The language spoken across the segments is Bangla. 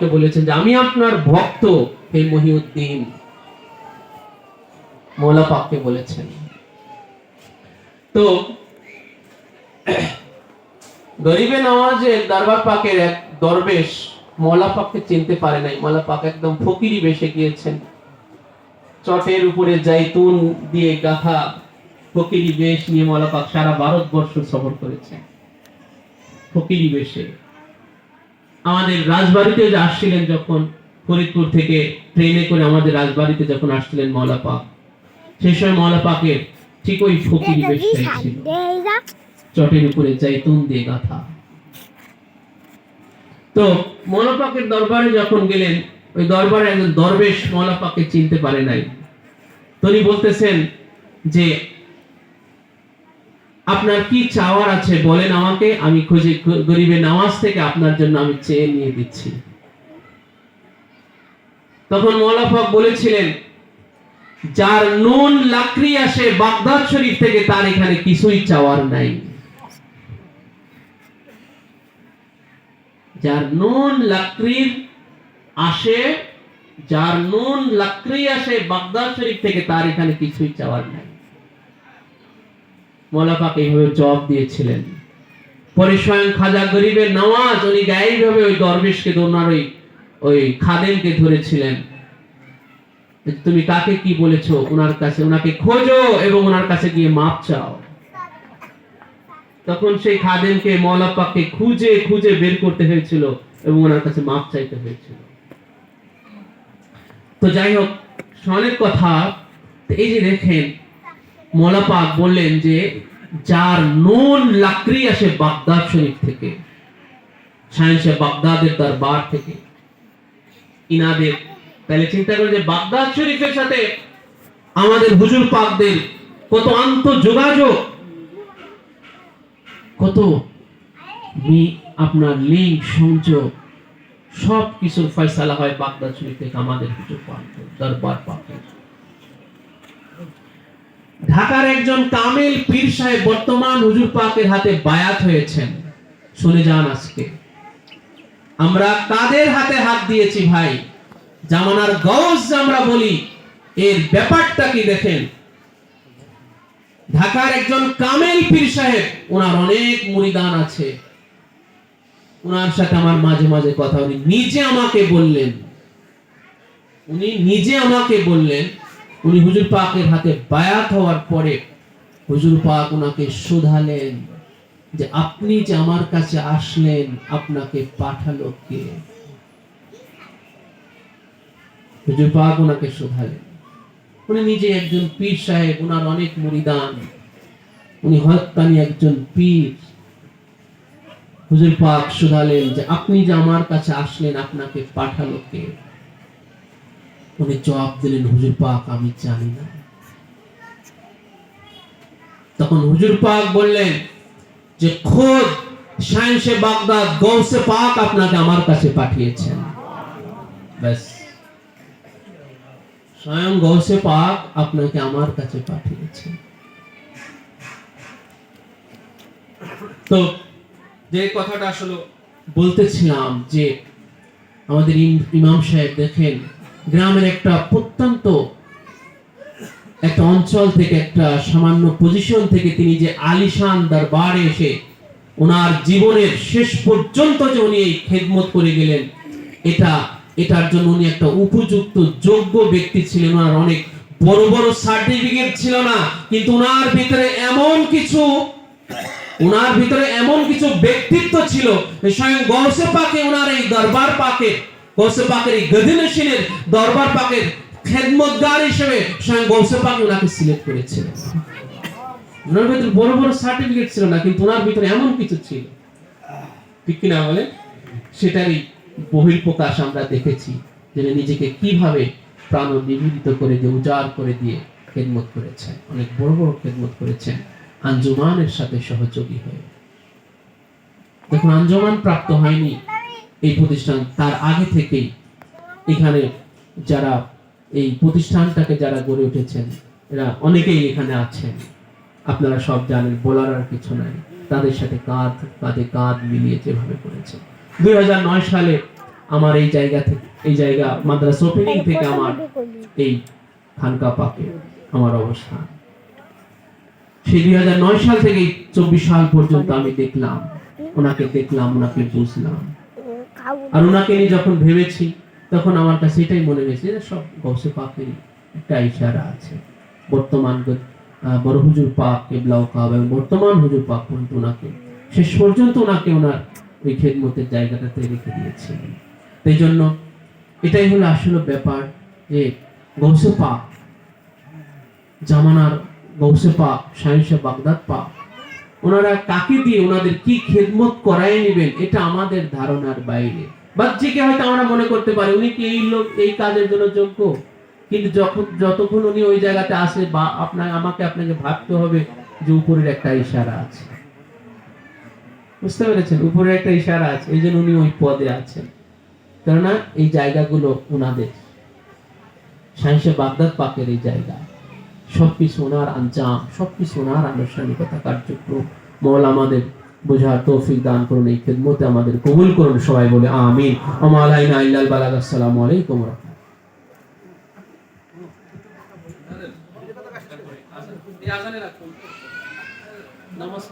তো বলেছেন যে, আমি আপনার ভক্ত, হে মহিউদ্দিন। মৌলা পাককে বলেছেন। তো, গরিবে নওয়াজের দরবার পাকের এক দরবেশ মৌলা পাককে চিনতে পারে নাই। মৌলা পাক একদম ফকিরি বেশে গিয়েছেন। চটের উপরে জাইতুন দিয়ে গাথা ফকিরি বেশ নিয়ে মৌলা পাক সারা ভারতবর্ষ সফর করেছেন। ফকিরি বেশে। আমাদের রাজবাড়িতে যে আসছিলেন যখন ফরিদপুর থেকে ট্রেনে করে আমাদের রাজবাড়িতে যখন আসছিলেন মৌলা পাক সেই সময় মৌলা পাকের ঠিক ওই ফকিরি বেশটাই ছিল। চটের উপরে জাইতুন দিয়ে গাথা তো মৌলাপাকের দরবারে যখন গেলেন ওই দরবারে একজন দরবেশ মৌলাপাককে চিনতে পারে নাই। তিনি বলতেছেন যে আপনার কি চাওয়ার আছে বলেন আমাকে, আমি খুঁজে গরিবের নামাজ থেকে আপনার জন্য আমি চেয়ে নিয়ে দিচ্ছি। তখন মৌলাপাক বলেছিলেন, যার নুন লাকড়ি আসে বাগদাদ শরীফ থেকে তার এখানে কিছুই চাওয়ার নাই। যার নুন লাকড়ির আসে, যার নুন লাকড়ি আসে বাগদাদ শরীফ থেকে তার এখানে কিছুই চাওয়ার নাই। মোলাপাক এইভাবে জবাব দিয়েছিলেন। পরে স্বয়ং খাজা গরিবের নওয়াজ উনি গায়েভাবে ওই দরবেশকে ওনার ওই ওই খাদেমকে ধরেছিলেন। তুমি কাকে কি বলেছ? ওনার কাছে, ওনাকে খোঁজো এবং ওনার কাছে গিয়ে মাপ চাও। তখন সেই খাদেমকে মৌলাপাককে খুঁজে খুঁজে বের করতে হয়েছিল এবং ওনার কাছে মাপ চাইতে হয়েছিল। তো যাই হোক অনেক কথা। এই যে দেখেন মৌলাপাক বললেন যে, যার নুন লাকড়ি আসে বাগদাদ শরীফ থেকে সায়েন্সে বাগদাদের দরবার থেকে। ইনাদের, তাহলে চিন্তা করেন যে বাগদাদ শরীফের সাথে আমাদের হুজুর পাকদের কত আন্ত যোগাযোগ কত আপনার লিঙ্ক সংযোগ সব কিছুর ফয়সালা হয় বাগদাদ শরীফ থেকে আমাদের হুজুর পাক দরবার পাকের। ঢাকার একজন কামেল পীর সাহেব বর্তমান হুজুর পাকের হাতে বায়াত হয়েছেন। শুনে যান আজকে। আমরা কাদের হাতে হাত দিয়েছি ভাই? জামানার গৌস আমরা বলি, এর ব্যাপারটা কি দেখেন? ঢাকার একজন কামেল পীর সাহেব, ওনার অনেক মুরিদান আছে। ওনার সাথে আমার মাঝে মাঝে কথা উনি নিজে আমাকে বললেন। উনি নিজে আমাকে বললেন উনি হুজুর পাকের হাতে বায়াত হওয়ার পরে হুজুর পাক ওনাকে শোধালেন যে আপনি যে আমার কাছে আসলেন, আপনাকে পাঠালো কে? হুজুর পাক ওনাকে শোধালেন। উনি নিজে একজন পীর সাহেব ওনার অনেক মুরিদান। উনি হত্যানি একজন পীর। হুজুর পাক শোধালেন যে আপনি যে আমার কাছে আসলেন, আপনাকে পাঠালো কে? উনি জবাব দিলেন, হুজুর পাক, আমি জানি না। তখন হুজুর পাক বললেন, যে খোদ সায়েন্সে বাগদাদ, গৌসে পাক আপনাকে আমার কাছে পাঠিয়েছেন। ব্যাস। স্বয়ং গৌসে পাক আপনাকে আমার কাছে পাঠিয়েছেন। তো যে কথাটা আসলে বলতেছিলাম যে আমাদের ইম- ইমাম সাহেব দেখেন গ্রামের একটা প্রত্যন্ত একটা অঞ্চল থেকে একটা সামান্য পজিশন থেকে তিনি যে আলিশান দরবারে এসে ওনার জীবনের শেষ পর্যন্ত যে উনি এই খেদমত করে গেলেন, এটা, এটার জন্য উনি একটা উপযুক্ত যোগ্য ব্যক্তি ছিলেন। ওনার অনেক বড় বড় সার্টিফিকেট ছিল না, কিন্তু ওনার ভিতরে এমন কিছু, ওনার ভিতরে এমন কিছু ব্যক্তিত্ব ছিল স্বয়ং গৌসে পাকে ওনার এই দরবার পাকে গৌসে পাকের এই দরবার পাকের হিসেবে স্বয়ং পাক ওনাকে সিলেক্ট ওনার ভিতরে বড় বড় সার্টিফিকেট ছিল না, কিন্তু ওনার ভিতরে এমন কিছু ছিল। ঠিক কিনা সেটারই বহির্প্রকাশ আমরা দেখেছি, যে নিজেকে কীভাবে প্রাণ নিবেদিত করে দিয়ে, উজাড় করে দিয়ে খেদমত করেছেন। অনেক বড় বড় খেদমত করেছেন। আঞ্জুমানের সাথে সহযোগী হয়ে। দেখুন, আঞ্জুমান প্রাপ্ত হয়নি। এই প্রতিষ্ঠান তার আগে থেকেই এখানে যারা এই প্রতিষ্ঠানটাকে যারা গড়ে উঠেছেন এরা অনেকেই এখানে আছেন। আপনারা সব জানেন বলার আর কিছু নাই। তাদের সাথে কাঁধ কাঁধে কাঁধ মিলিয়ে যেভাবে করেছে। দুই সালে আমার এই জায়গা থেকে এই জায়গা মাদ্রাসা ওপেনিং থেকে আমার এই খানকা পাকে আমার অবস্থান। সেই দুই হাজার নয় সাল থেকে চব্বিশ সাল পর্যন্ত আমি দেখলাম। ওনাকে দেখলাম ওনাকে বুঝলাম। আর ওনাকে নিয়ে যখন ভেবেছি, তখন আমার কাছে এটাই মনে হয়েছে যে সব গৌসে পাকেরই একটা ইশারা আছে। বর্তমান বড় হুজুর পাক কেবলাও কাব এবং বর্তমান হুজুর পাক পর্যন্ত ওনাকে, শেষ পর্যন্ত ওনাকে ওনার ওই খেদমতের জায়গাটাতে রেখে দিয়েছিলেন। এই জন্য এটাই হলো আসলে ব্যাপার যে গৌসে পাক, জামানার গৌসে পাক সায়েন্সে বাগদাদ পাক ওনারা কাকে দিয়ে ওনাদের কি খেদমত করাই নেবেন, এটা আমাদের ধারণার বাইরে। বাহ্যিকে হয়তো আমরা মনে করতে পারি, উনি কি এই লোক, এই কাজের জন্য যোগ্য? কিন্তু যখন, যতক্ষণ উনি ওই জায়গাতে আসে, বা আপনার, আমাকে আপনাকে ভাবতে হবে যে উপরের একটা ইশারা আছে। বুঝতে পেরেছেন? উপরের একটা ইশারা আছে, এই জন্য উনি ওই পদে আছেন। কেননা এই জায়গাগুলো ওনাদের। সায়েন্সে বাগদাদ পাকের এই জায়গা। সবকিছু ওনার আঞ্জাম, সবকিছু ওনার আনুষ্ঠানিকতা, কার্যক্রম মৌল আমাদের বোঝার তৌফিক দান করুন, এই খেদমতে আমাদের কবুল করুন, সবাই বলে আমিন আমালাইনা ইল্লাল বালাগ, আসসালামু আলাইকুম। নামাজ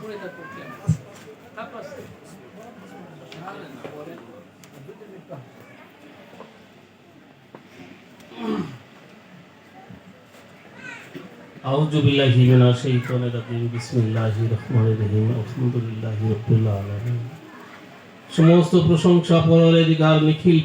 أعوذ بالله من الشيطان الرجيم بسم الله الرحمن الرحيم الحمد لله رب العالمين সমস্ত প্রশংসা পরের অধিকার নিখিল